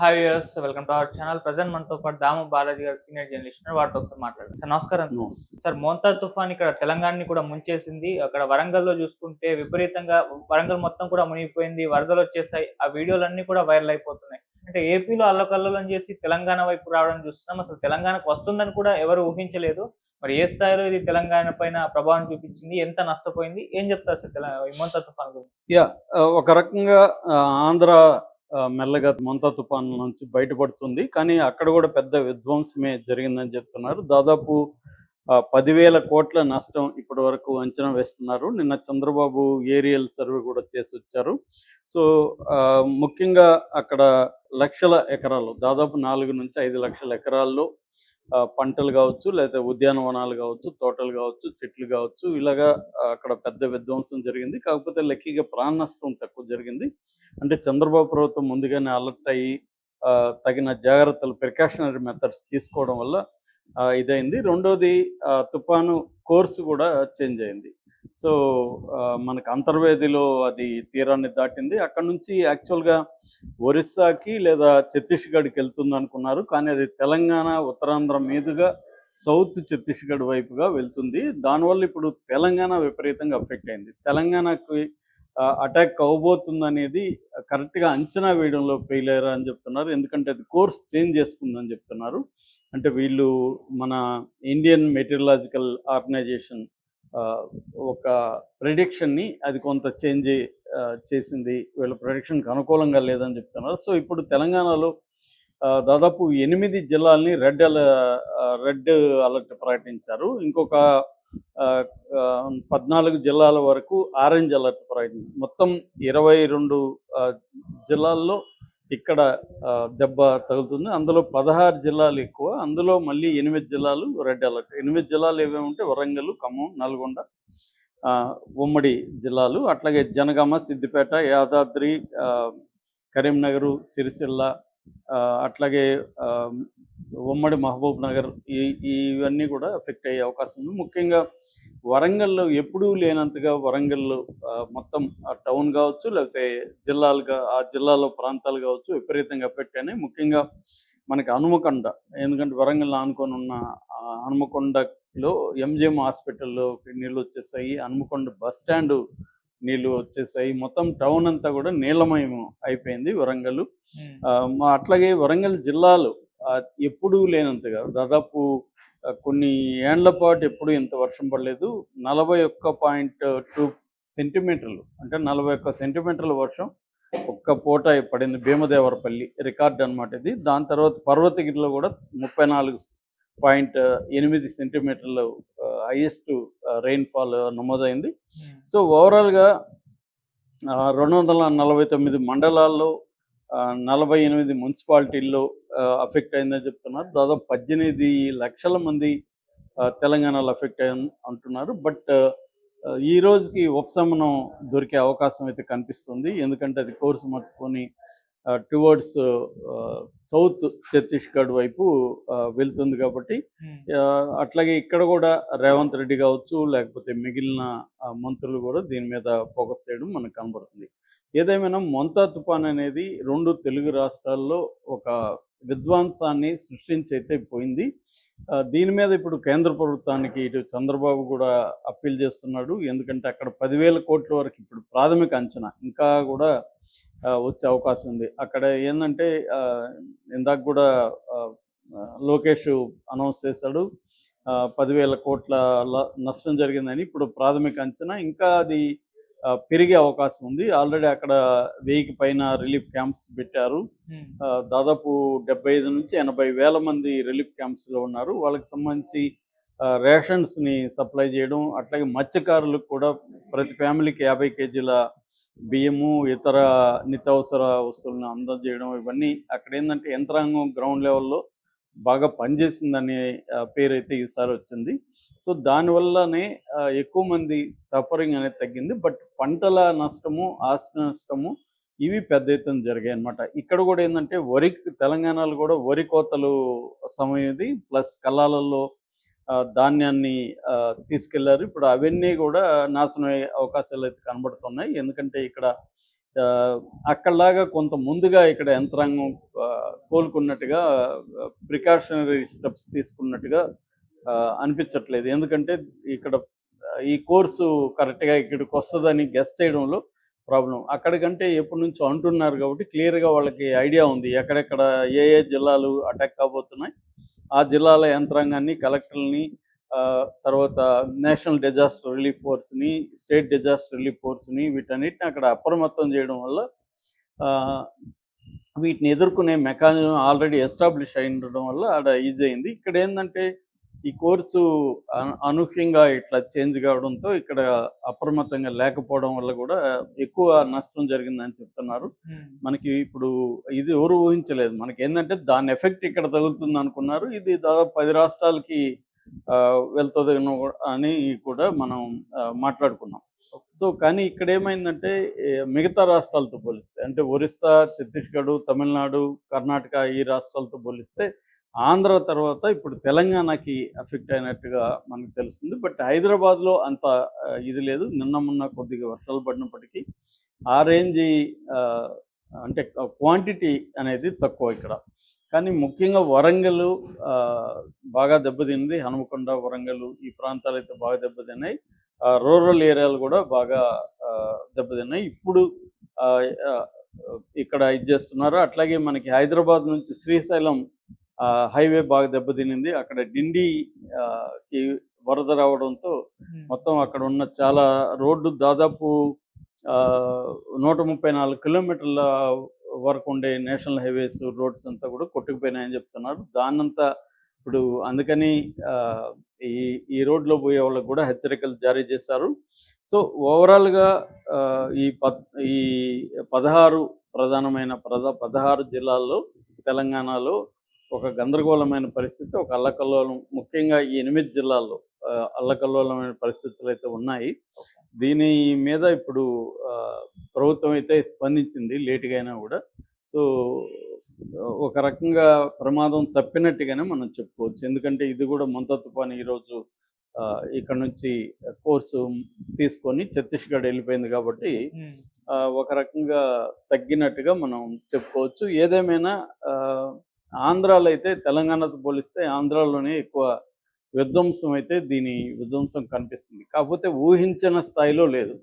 Hi yes welcome to our channel present మనతో పాటు దాము బాలాజీ గారు సీనియర్ జర్నలిస్ట్. వారితో ఒకసారి మాట్లాడారు సార్ నమస్కారం సార్. మోంతా తుఫాన్ ఇక్కడ తెలంగాణని కూడా ముంచేసింది. అక్కడ వరంగల్లో చూసుకుంటే విపరీతంగా వరంగల్ మొత్తం కూడా మునిగిపోయింది. వరదలు వచ్చేసాయి. ఆ వీడియోలన్నీ కూడా వైరల్ అయిపోతున్నాయి. అంటే ఏపీలో అల్లకల్లోలం చేసి తెలంగాణ వైపు రావడం చూస్తున్నాం. అసలు తెలంగాణకు వస్తుందని కూడా ఎవరు ఊహించలేదు. మరి ఏ స్థాయిలో ఇది తెలంగాణ పైన ప్రభావం చూపించింది? ఎంత నష్టపోయింది? ఏం చెప్తారు సార్ తెలంగాణ తుఫాన్ గురించి? యా ఒక రకంగా ఆంధ్ర మెల్లగా మంత తుఫాను నుంచి బయటపడుతుంది. కానీ అక్కడ కూడా పెద్ద విధ్వంసమే జరిగిందని చెప్తున్నారు. దాదాపు ఆ, పదివేల కోట్ల నష్టం ఇప్పటి వరకు అంచనా వేస్తున్నారు. నిన్న చంద్రబాబు ఏరియల్ సర్వే కూడా చేసి వచ్చారు. సో ఆ, ముఖ్యంగా అక్కడ లక్షల ఎకరాలు దాదాపు నాలుగు నుంచి ఐదు లక్షల ఎకరాల్లో పంటలు కావచ్చు లేకపోతే ఉద్యానవనాలు కావచ్చు తోటలు కావచ్చు చెట్లు కావచ్చు ఇలాగా అక్కడ పెద్ద విధ్వంసం జరిగింది. కాకపోతే లక్కీగా ప్రాణ నష్టం తక్కువ జరిగింది. అంటే చంద్రబాబు ప్రభుత్వం ముందుగానే అలర్ట్ అయ్యి ఆ, తగిన జాగ్రత్తలు ప్రికాషనరీ మెథడ్స్ తీసుకోవడం వల్ల ఆ, ఇదైంది. రెండోది ఆ, తుఫాను కోర్సు కూడా చేంజ్ అయింది. సో మనకు అంతర్వేదిలో అది తీరాన్ని దాటింది. అక్కడ నుంచి యాక్చువల్గా ఒరిస్సాకి లేదా ఛత్తీస్గఢ్కి వెళ్తుంది అనుకున్నారు. కానీ అది తెలంగాణ ఉత్తరాంధ్ర మీదుగా సౌత్ ఛత్తీస్గఢ్ వైపుగా వెళ్తుంది. దానివల్ల ఇప్పుడు తెలంగాణ విపరీతంగా అఫెక్ట్ అయింది. తెలంగాణకి అటాక్ అవబోతుంది అనేది కరెక్ట్గా అంచనా వేయడంలో ఫెయిల్ అయ్యారా అని చెప్తున్నారు. ఎందుకంటే అది కోర్స్ చేంజ్ చేసుకుందని చెప్తున్నారు. అంటే వీళ్ళు మన ఇండియన్ మెటీరియలాజికల్ ఆర్గనైజేషన్ ఒక ప్రిడిక్షన్ని అది కొంత చేంజ్ చేసింది. వీళ్ళ ప్రొడిక్షన్కి అనుకూలంగా లేదని చెప్తున్నారు. సో ఇప్పుడు తెలంగాణలో దాదాపు ఎనిమిది జిల్లాల్ని రెడ్ అల రెడ్ అలర్ట్ ప్రకటించారు. ఇంకొక ఆ, పద్నాలుగు జిల్లాల వరకు ఆరెంజ్ అలర్ట్ ప్రకటించారు. మొత్తం ఇరవై రెండు జిల్లాల్లో ఇక్కడ ఆ, దెబ్బ తగులుతుంది. అందులో పదహారు జిల్లాలు ఎక్కువ. అందులో మళ్ళీ ఎనిమిది జిల్లాలు రెడ్ అలర్ట్. ఎనిమిది జిల్లాలు ఏవేవి ఉంటే వరంగల్ ఖమ్మం నల్గొండ ఆ, ఉమ్మడి జిల్లాలు. అట్లాగే జనగామ సిద్దిపేట యాదాద్రి ఆ, కరీంనగర్ సిరిసిల్ల ఆ, అట్లాగే ఆ, ఉమ్మడి మహబూబ్ నగర్ ఈ ఇవన్నీ కూడా ఎఫెక్ట్ అయ్యే అవకాశం ఉంది. ముఖ్యంగా వరంగల్లో ఎప్పుడూ లేనంతగా వరంగల్లో మొత్తం ఆ టౌన్ కావచ్చు లేకపోతే జిల్లాలుగా ఆ జిల్లాలో ప్రాంతాలు కావచ్చు విపరీతంగా ఎఫెక్ట్ అయినాయి. ముఖ్యంగా మనకి హనుమకొండ ఎందుకంటే వరంగల్ ఆనుకొని ఉన్న ఆ హనుమకొండలో ఎంజిఎం హాస్పిటల్లో నీళ్ళు వచ్చేసాయి హనుమకొండ బస్ స్టాండ్ నీళ్ళు వచ్చేసాయి. మొత్తం టౌన్ అంతా కూడా నీళ్ళమయం అయిపోయింది వరంగల్. అట్లాగే వరంగల్ జిల్లాలో ఎప్పుడూ లేనంతగా దాదాపు కొన్ని ఏండ్ల పాటు ఎప్పుడు ఇంత వర్షం పడలేదు. నలభై ఒక్క పాయింట్ టూ సెంటీమీటర్లు అంటే నలభై ఒక్క సెంటీమీటర్ల వర్షం ఒక్క పూట పడింది. భీమదేవరపల్లి రికార్డ్ అన్నమాట ఇది. దాని తర్వాత పర్వతగిరిలో కూడా ముప్పై నాలుగు పాయింట్ ఎనిమిది సెంటీమీటర్లు హైయెస్ట్ రెయిన్ఫాల్ నమోదైంది. సో ఓవరాల్గా రెండు వందల నలభై తొమ్మిది మండలాల్లో నలభై ఎనిమిది మున్సిపాలిటీల్లో అఫెక్ట్ అయిందని చెప్తున్నారు. దాదాపు పద్దెనిమిది లక్షల మంది తెలంగాణలో అఫెక్ట్ అయ్యి అంటున్నారు. బట్ ఈ రోజుకి ఉపశమనం దొరికే అవకాశం అయితే కనిపిస్తుంది. ఎందుకంటే అది కోర్సు మట్టుకొని టువర్డ్స్ సౌత్ ఛత్తీస్గఢ్ వైపు వెళ్తుంది కాబట్టి ఆ, అట్లాగే ఇక్కడ కూడా రేవంత్ రెడ్డి కావచ్చు లేకపోతే మిగిలిన మంత్రులు కూడా దీని మీద ఫోకస్ చేయడం మనకు కనబడుతుంది. ఏదేమైనా మొంతా తుఫాన్ అనేది రెండు తెలుగు రాష్ట్రాల్లో ఒక విధ్వంసాన్ని సృష్టించైతే పోయింది. దీని మీద ఇప్పుడు కేంద్ర ప్రభుత్వానికి ఇటు చంద్రబాబు కూడా అప్పీల్ చేస్తున్నాడు. ఎందుకంటే అక్కడ పదివేల కోట్ల వరకు ఇప్పుడు ప్రాథమిక అంచనా ఇంకా కూడా వచ్చే అవకాశం ఉంది. అక్కడ ఏంటంటే ఇందాక కూడా లోకేష్ అనౌన్స్ చేశాడు. పదివేల కోట్ల నష్టం జరిగిందని ఇప్పుడు ప్రాథమిక అంచనా. ఇంకా అది పెరిగే అవకాశం ఉంది. ఆల్రెడీ అక్కడ వెయ్యికి పైన రిలీఫ్ క్యాంప్స్ పెట్టారు. ఆ, దాదాపు డెబ్బై ఐదు నుంచి ఎనభై వేల మంది రిలీఫ్ క్యాంప్స్లో ఉన్నారు. వాళ్ళకి సంబంధించి రేషన్స్ని సప్లై చేయడం అట్లాగే మత్స్యకారులకు కూడా ప్రతి ఫ్యామిలీకి యాభై కేజీల బియ్యము ఇతర నిత్యావసర వస్తువులను అందజేయడం ఇవన్నీ అక్కడ ఏంటంటే యంత్రాంగం గ్రౌండ్ లెవెల్లో బాగా పనిచేసిందనే ఆ, పేరు అయితే ఈసారి వచ్చింది. సో దానివల్లనే ఎక్కువ మంది సఫరింగ్ అనేది తగ్గింది. బట్ పంటల నష్టము ఆస్తి నష్టము ఇవి పెద్ద ఎత్తున జరిగాయి అనమాట ఇక్కడ కూడా ఏంటంటే వరి తెలంగాణలో కూడా వరి కోతలు సమయం ఇది ప్లస్ కళాలలో ధాన్యాన్ని తీసుకెళ్ళారు. ఇప్పుడు అవన్నీ కూడా నాశనం అయ్యే అవకాశాలు అయితే కనబడుతున్నాయి. ఎందుకంటే ఇక్కడ అక్కడలాగా కొంత ముందుగా ఇక్కడ యంత్రాంగం కోలుకున్నట్టుగా ప్రికాషనరీ స్టెప్స్ తీసుకున్నట్టుగా ఆ, అనిపించట్లేదు. ఎందుకంటే ఇక్కడ ఈ కోర్సు కరెక్ట్గా ఇక్కడికి వస్తుందని గెస్ చేయడంలో ప్రాబ్లం. అక్కడికంటే ఎప్పటి నుంచో అంటున్నారు కాబట్టి క్లియర్గా వాళ్ళకి ఐడియా ఉంది. ఎక్కడెక్కడ ఏ ఏ జిల్లాలు అటాక్ కాబోతున్నాయి ఆ జిల్లాల యంత్రాంగాన్ని కలెక్టర్ని తర్వాత నేషనల్ డిజాస్టర్ రిలీఫ్ ఫోర్స్ని స్టేట్ డిజాస్టర్ రిలీఫ్ ఫోర్స్ని వీటన్నిటిని అక్కడ అప్రమత్తం చేయడం వల్ల ఆ, వీటిని ఎదుర్కొనే మెకానిజం ఆల్రెడీ ఎస్టాబ్లిష్ అయి ఉండడం వల్ల ఆడ ఈజీ అయింది. ఇక్కడ ఏంటంటే ఈ కోర్సు అను- అనూహ్యంగా ఇట్లా చేంజ్ కావడంతో ఇక్కడ అప్రమత్తంగా లేకపోవడం వల్ల కూడా ఎక్కువ నష్టం జరిగిందని చెప్తున్నారు. మనకి ఇప్పుడు ఇది ఎవరు ఊహించలేదు. మనకి ఏంటంటే దాని ఎఫెక్ట్ ఇక్కడ తగులుతుంది అనుకున్నారు. ఇది దాదాపు పది రాష్ట్రాలకి వెళ్తుంది అని కూడా మనం మాట్లాడుకున్నాం. సో కానీ ఇక్కడ ఏమైందంటే మిగతా రాష్ట్రాలతో పోలిస్తే అంటే ఒరిస్సా ఛత్తీస్గఢ్ తమిళనాడు కర్ణాటక ఈ రాష్ట్రాలతో పోలిస్తే ఆంధ్ర తర్వాత ఇప్పుడు తెలంగాణకి ఎఫెక్ట్ అయినట్టుగా మనకు తెలుస్తుంది. బట్ హైదరాబాద్లో అంత ఇది లేదు. నిన్న మొన్న కొద్దిగా వర్షాలు పడినప్పటికీ ఆ రేంజ్ అంటే క్వాంటిటీ అనేది తక్కువ ఇక్కడ. కానీ ముఖ్యంగా వరంగల్ బాగా దెబ్బతింది. హనుమకొండ వరంగల్ ఈ ప్రాంతాలు అయితే బాగా దెబ్బతిన్నాయి. రూరల్ ఏరియాలు కూడా బాగా దెబ్బతిన్నాయి. ఇప్పుడు ఇక్కడ ఇది చేస్తున్నారు. అట్లాగే మనకి హైదరాబాద్ నుంచి శ్రీశైలం హైవే బాగా దెబ్బతినింది. అక్కడ డిండి ఆ, కి వరద రావడంతో మొత్తం అక్కడ ఉన్న చాలా రోడ్డు దాదాపు నూట ముప్పై నాలుగు కిలోమీటర్ల వరకు ఉండే నేషనల్ హైవేస్ రోడ్స్ అంతా కూడా కొట్టుకుపోయినాయని చెప్తున్నారు. దాన్నంతా ఇప్పుడు అందుకని ఆ, ఈ ఈ రోడ్లో పోయే వాళ్ళకి కూడా హెచ్చరికలు జారీ చేశారు. సో ఓవరాల్గా ఆ, ఈ పద్ ఈ పదహారు ప్రధానమైన ప్రధా పదహారు జిల్లాల్లో తెలంగాణలో ఒక గందరగోళమైన పరిస్థితి ఒక అల్లకల్లోలం ముఖ్యంగా ఈ ఎనిమిది జిల్లాల్లో అల్లకల్లోలమైన పరిస్థితులు అయితే ఉన్నాయి. దీని మీద ఇప్పుడు ప్రభుత్వం అయితే స్పందించింది లేటుగా అయినా కూడా. సో ఒక రకంగా ప్రమాదం తప్పినట్టుగానే మనం చెప్పుకోవచ్చు. ఎందుకంటే ఇది కూడా మొంత తుఫాను ఈరోజు ఇక్కడ నుంచి కోర్సు తీసుకొని ఛత్తీస్గఢ్ వెళ్ళిపోయింది కాబట్టి ఒక రకంగా తగ్గినట్టుగా మనం చెప్పుకోవచ్చు. ఏదేమైనా ఆంధ్రాలో అయితే తెలంగాణతో పోలిస్తే ఆంధ్రాలోనే ఎక్కువ విధ్వంసం అయితే దీని విధ్వంసం కనిపిస్తుంది. కాకపోతే ఊహించిన స్థాయిలో లేదు.